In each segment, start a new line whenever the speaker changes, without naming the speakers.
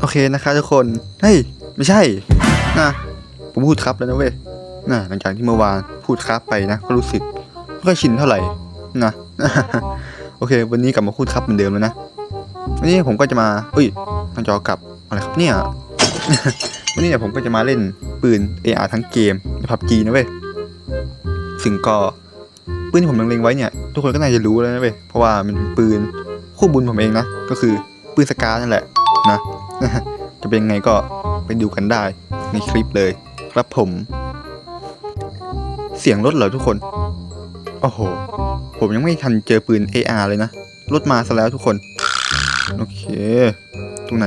โอเคนะคะทุกคน เฮ้ย ไม่ใช่ นะ ผมพูดครับแล้วนะเว้ยนะหลังจากที่เมื่อวานพูดครับไปนะ ก็รู้สึกไม่ค่อยชินเท่าไหร่ นะ โอเค วันนี้กลับมาพูดครับเหมือนเดิมแล้วนะ วันนี้ผมก็จะมาเอ้ยทาจอกลับ อะไรครับเนี่ย วันนี้เนี่ยผมก็จะมาเล่นปืน AR ทั้งเกมในพับจีนะเว้ย ซึ่งก็ปืนที่ผมเล็งๆไว้เนี่ย ทุกคนก็น่าจะรู้แล้วนะเว้ย เพราะว่ามันเป็นปืนคู่บุญผมเองนะ ก็คือปืนสกานั่นแหละนะ จะเป็นยังไงก็ไปดูกันได้ในคลิปเลย ครับผม เสียงรถเหรอทุกคน โอ้โห ผมยังไม่ทันเจอปืน AR เลยนะ รถมาซะแล้วทุกคน โอเค ตรงไหน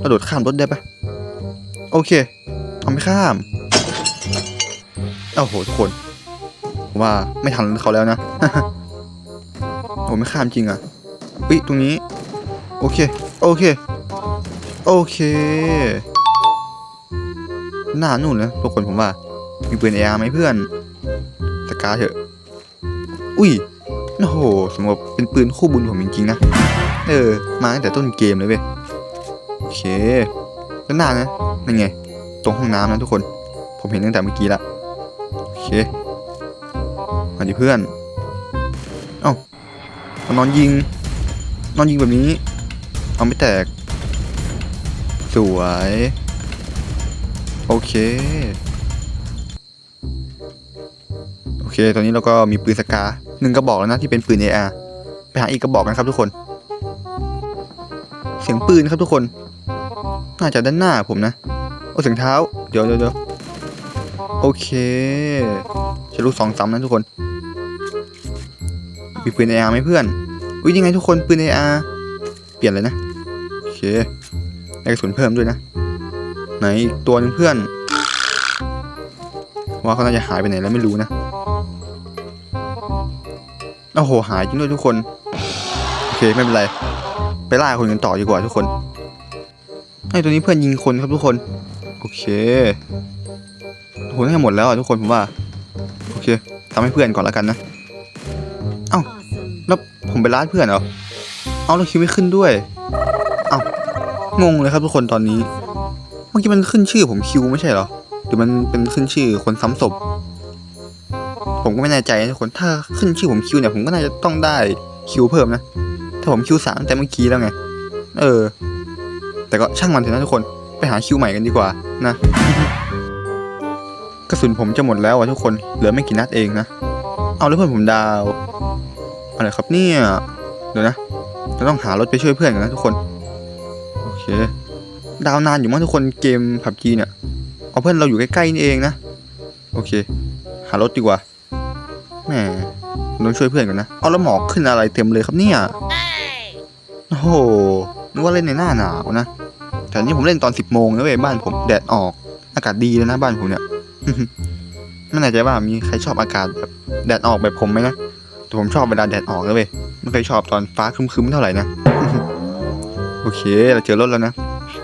กระโดดข้ามรถได้ปะโอเคเอาไม่ข้าม โอ้โห ทุกคน ว่าไม่ทันเขาแล้วนะผมไม่ข้ามจริงอะอุ้ยตรงนี้ โอเค โอเค โอเค หน้านู่นนะทุกคนผมว่า มีปืนเอาร์ไหมเพื่อนสกาเถอะ อุ้ยโอ้โหสมมติเป็นปืนคู่บุญผมจริงๆนะ เออ มาตั้งแต่ต้นเกมเลยเว้ย โอเคด้านหน้านะนั่นไง ตรงห้องน้ำนะทุกคน ผมเห็นตั้งแต่เมื่อกี้ละ โอเคมาดิเพื่อน เอ้ามานอนยิง นอนยิงแบบนี้ เอาไม่แตก สวย โอเค โอเค ตอนนี้เราก็มีปืนสกาหนึ่งกระบอกแล้วนะที่เป็นปืน AR ไปหาอีกกระบอกกันครับทุกคน เสียงปืนครับทุกคน น่าจะด้านหน้าผมนะ โอ้เสียงเท้า เดี๋ยวเดี๋ยวโอเคจะรู้สองซ้ำนะทุกคน มีปืน AR ไหมเพื่อน อุ้ยยังไงทุกคนปืน AR เปลี่ยนเลยนะ โอเค ได้กระสุนเพิ่มด้วยนะ ไหนอีกตัวนึงเพื่อน ว่าเขาน่าจะหายไปไหนแล้วไม่รู้นะโอ้โหหายจริงด้วยทุกคน โอเคไม่เป็นไร ไปล่าคนกันต่อดีกว่าทุกคนไอ้ตัวนี้เพื่อนยิงคนครับทุกคน โอเคโหน่าจะหมดแล้วอะทุกคนผมว่า โอเคทำให้เพื่อนก่อนแล้วกันนะ เอ้า แล้วผมไปร้านเพื่อนเหรอ เอาแล้วคิวไม่ขึ้นด้วย งงเลยครับทุกคนตอนนี้ เมื่อกี้มันขึ้นชื่อผมคิวไม่ใช่เหรอ หรือมันเป็นขึ้นชื่อคนซ้ำศพ ผมก็ไม่แน่ใจนะทุกคน ถ้าขึ้นชื่อผมคิวเนี่ยผมก็น่าจะต้องได้คิวเพิ่มนะ ถ้าผมคิวสามแต่เมื่อกี้แล้วไง เออ แต่ก็ช่างมันเถอะนะทุกคน ไปหาคิวใหม่กันดีกว่านะ กระสุนผมจะหมดแล้วอะทุกคน เหลือไม่กี่นัดเองนะ เอาแล้วเพื่อนผมดาว อะไรครับเนี่ย เดี๋ยวนะ เราต้องหารถไปช่วยเพื่อนกันนะทุกคน เค ดาวนานอยู่มั้งทุกคนเกมผับจีเนี่ย เอาเพื่อนเราอยู่ใกล้ๆนี่เองนะ โอเค หารถดีกว่า แหมต้องช่วยเพื่อนกันนะ เอาแล้วหมอกขึ้นอะไรเต็มเลยครับเนี่ย โอ้โห นึกว่าเล่นในหน้าหนาวนะ แต่นี่ผมเล่นตอนสิบโมงนะเว้ยบ้านผมแดดออก อากาศดีเลยนะบ้านผมเนี่ยไม่แน่ใจว่ามีใครชอบอากาศแบบแดดออกแบบผมไหมนะ แต่ผมชอบเวลาแดดออกเลยเว้ยไม่เคยชอบตอนฟ้าครึ้มๆเท่าไหร่นะ โอเค เราเจอรถแล้วนะ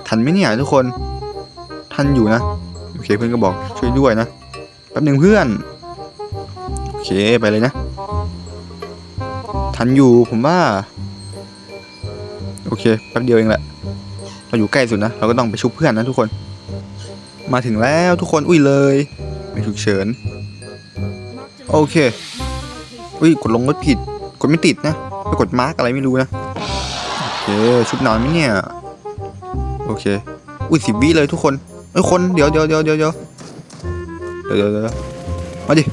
ทันไหมเนี่ยทุกคน ทันอยู่นะ โอเคเพื่อนก็บอกช่วยด้วยนะ แป๊บหนึ่งเพื่อน โอเคไปเลยนะ ทันอยู่ผมว่า โอเคแป๊บเดียวเองแหละ เราอยู่ใกล้สุดนะ เราก็ต้องไปชุบเพื่อนนะทุกคน มาถึงแล้วทุกคน อุ้ยเลยไม่ฉุกเฉิน โอเค อุ้ยกดลงรถผิด กดไม่ติดนะไปกดมาร์กอะไรไม่รู้นะ ชุดนานไหมเนี่ย โอเค อุ้ยสิบวิเลยทุกคนเอ้ยคนเดี๋ยวเดี๋ยวเดี๋ยวเดี๋ยวเดี๋ยวมาดิ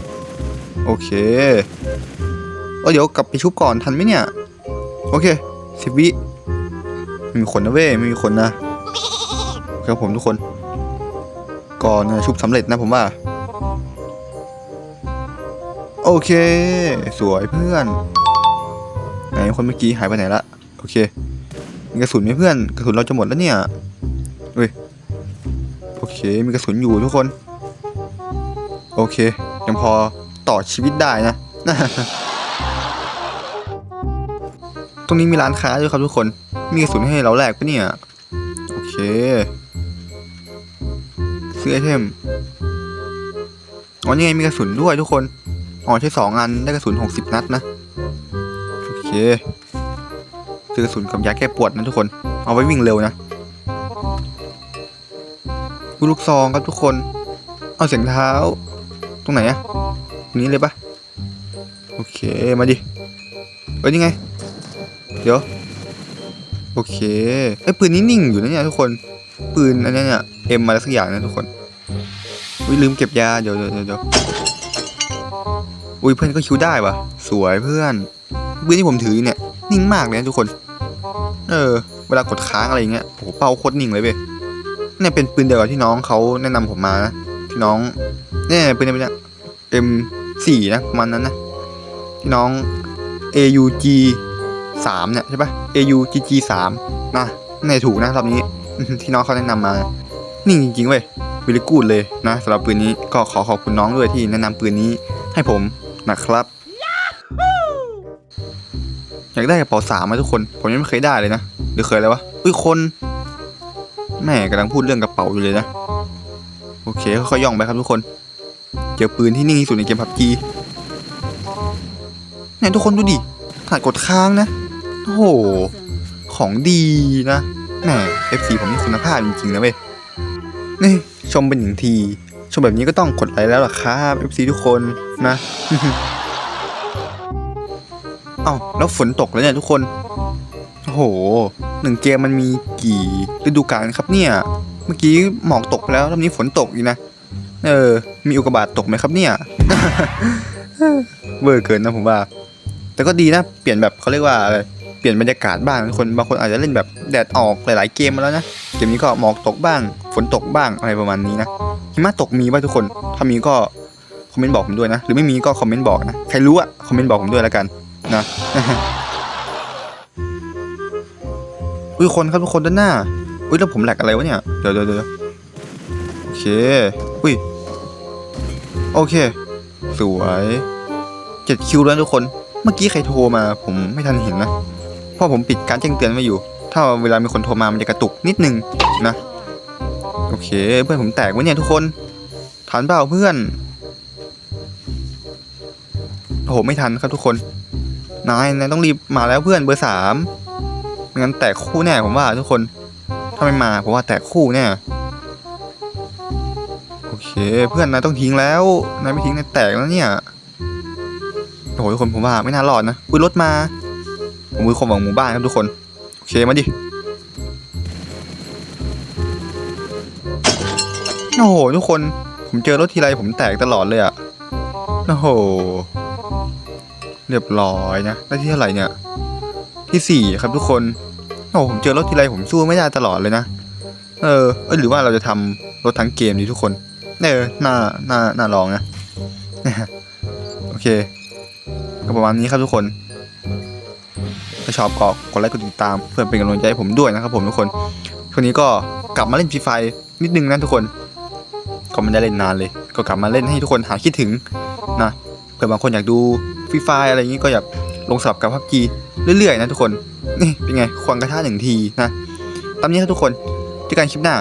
โอเคเออเดี๋ยวกลับไปชุบก่อนทันไหมเนี่ย โอเคสิบวิไม่มีคนนะเว้ยไม่มีคนนะครับผมทุกคน ก่อนชุบสำเร็จนะผมว่า โอเค สวยเพื่อนไหนคนเมื่อกี้หายไปไหนละ โอเค มีกระสุนไหมเพื่อน กระสุนเราจะหมดแล้วเนี่ยเฮ้ย โอเค มีกระสุนอยู่ทุกคน โอเค ยังพอต่อชีวิตได้นะ ตรงนี้มีร้านค้าด้วยครับทุกคน มีกระสุนให้เราแลกปะเนี่ย โอเค ซื้อไอเทม อ๋อนี่ไงมีกระสุนด้วยทุกคน อ๋อใช้สองอันได้กระสุนหกสิบนัดนะ โอเค ซื้อกระสุนกับยาแก้ปวดนะทุกคน เอาไว้วิ่งเร็วนะดูลูกซองครับทุกคน เอาเสียงเท้า ตรงไหนอะตรงนี้เลยปะโอเค มาดิ เอ้ยนี่ไง เดี๋ยว โอเค ไอ้ปืนนี้นิ่งอยู่นะเนี่ยทุกคน ปืนอันเนี้ยเนี่ยเอ็มมาแล้วสักอย่างนะทุกคน อุ้ยลืมเก็บยา เดี๋ยวเดี๋ยวเดี๋ยววอุ้ยเพื่อนก็คิวได้วะสวยเพื่อน ปืนที่ผมถือเนี่ย นิ่งมากเลยนะทุกคน เออ เวลากดค้างอะไรอย่างเงี้ยโอ้โหเป้าโคตรนิ่งเลยเว้ยเนี่ยเป็นปืนเดียวกับที่น้องเขาแนะนำผมมานะที่น้องเนี่ยปืนเนี่ยปืนเนี่ย M4 นะประมาณนั้นนะที่น้อง AUG 3เนี่ยใช่ปะ AUGG 3นะในถูกนะรอบนี้ที่น้องเขาแนะนำมา นิ่งจริงๆเว้ยวิลกูดเลยนะสำหรับปืนนี้ก็ขอขอบคุณน้องด้วยที่แนะนำปืนนี้ให้ผมนะครับ อยากได้กระเป๋าสามมาทุกคน ผมยังไม่เคยได้เลยนะหรือเคยแล้ววะอุ้ยคนแม่กำลังพูดเรื่องกระเป๋าอยู่เลยนะ โอเคค่อยๆย่องไปครับทุกคน เจอปืนที่นิ่งที่สุดในเกมพับจีเนี่ยทุกคนดูดิถ่ายกดค้างนะ โอ้โห ของดีนะแหม FC ผมนี่คุณภาพจริงๆนะเว้ย นี่ชมเป็นอย่างที ชมแบบนี้ก็ต้องกดไลค์แล้วล่ะครับ FC ทุกคนนะ เอ้าแล้วฝนตกแล้วเนี่ยทุกคน โอ้โหหนึ่งเกมมันมีกี่ฤดูกาลครับเนี่ย เมื่อกี้หมอกตกไปแล้วรอบนี้ฝนตกอีกนะ เออ มีอุกกาบาตตกไหมครับเนี่ย เวอร์เกินนะผมว่า แต่ก็ดีนะ เปลี่ยนแบบเขาเรียกว่าอะไรเปลี่ยนบรรยากาศบ้างทุกคนบางคนอาจจะเล่นแบบแดดออกหลาย ๆ เกมมาแล้วนะ เกมนี้ก็หมอกตกบ้าง ฝนตกบ้างอะไรประมาณนี้นะหิมะตกมีป่ะทุกคน ถ้ามีก็คอมเมนต์บอกผมด้วยนะ หรือไม่มีก็คอมเมนต์บอกนะ ใครรู้อะคอมเมนต์บอกผมด้วยแล้วกัน นะอุ้ยคนครับทุกคนด้านหน้า อุ้ยแล้วผมแหลกอะไรวะเนี่ย เดี๋ยวเดี๋ยวเดี๋ยวโอเค อุ้ย โอเค สวยเจ็ดคิวแล้วทุกคน เมื่อกี้ใครโทรมา ผมไม่ทันเห็นนะ เพราะผมปิดการแจ้งเตือนไว้อยู่ ถ้าเวลามีคนโทรมา มันจะกระตุกนิดนึงนะ โอเค เพื่อนผมแตกวะเนี่ยทุกคน ทันเปล่าเพื่อนโอ้โหไม่ทันครับทุกคน นายนายต้องรีบมาแล้วเพื่อนเบอร์สามไม่งั้นแตกคู่แน่ผมว่าทุกคนถ้าไม่มาผมว่าแตกคู่แน่โอเค เพื่อนนายต้องทิ้งแล้วนายไม่ทิ้งนายแตกแล้วเนี่ยโอ้โหทุกคนผมว่าไม่น่ารอดนะอุ้ยรถมาผมคือความหวังหมู่บ้านครับทุกคนโอเคมาดิโอ้โหทุกคนผมเจอรถทีไรผมแตกตลอดเลยอะโอ้โห เรียบร้อยนะได้ที่เท่าไหร่เนี่ย ที่สี่ครับทุกคน โอ้โหผมเจอรถทีไรผมสู้ไม่ได้ตลอดเลยนะ เออเอยหรือว่าเราจะทำรถทั้งเกมดีทุกคน เออน่าน่าน่าลองนะ โอเค ก็ประมาณนี้ครับทุกคน ถ้าชอบก็กดไลค์กดติดตามเพื่อเป็นกำลังใจให้ผมด้วยนะครับผมทุกคนช่วงนี้ก็กลับมาเล่นฟรีไฟนิดนึงนะทุกคน ก็ไม่ได้เล่นนานเลย ก็กลับมาเล่นให้ทุกคนหายคิดถึงนะเผื่อบางคนอยากดู ฟรีไฟอะไรอย่างนี้ก็อยากลงสลับกับพับจีเรื่อยๆนะทุกคน นี่เป็นไงควงกระทะหนึ่งทีนะตามนี้ครับทุกคนเจอกันคลิปหน้า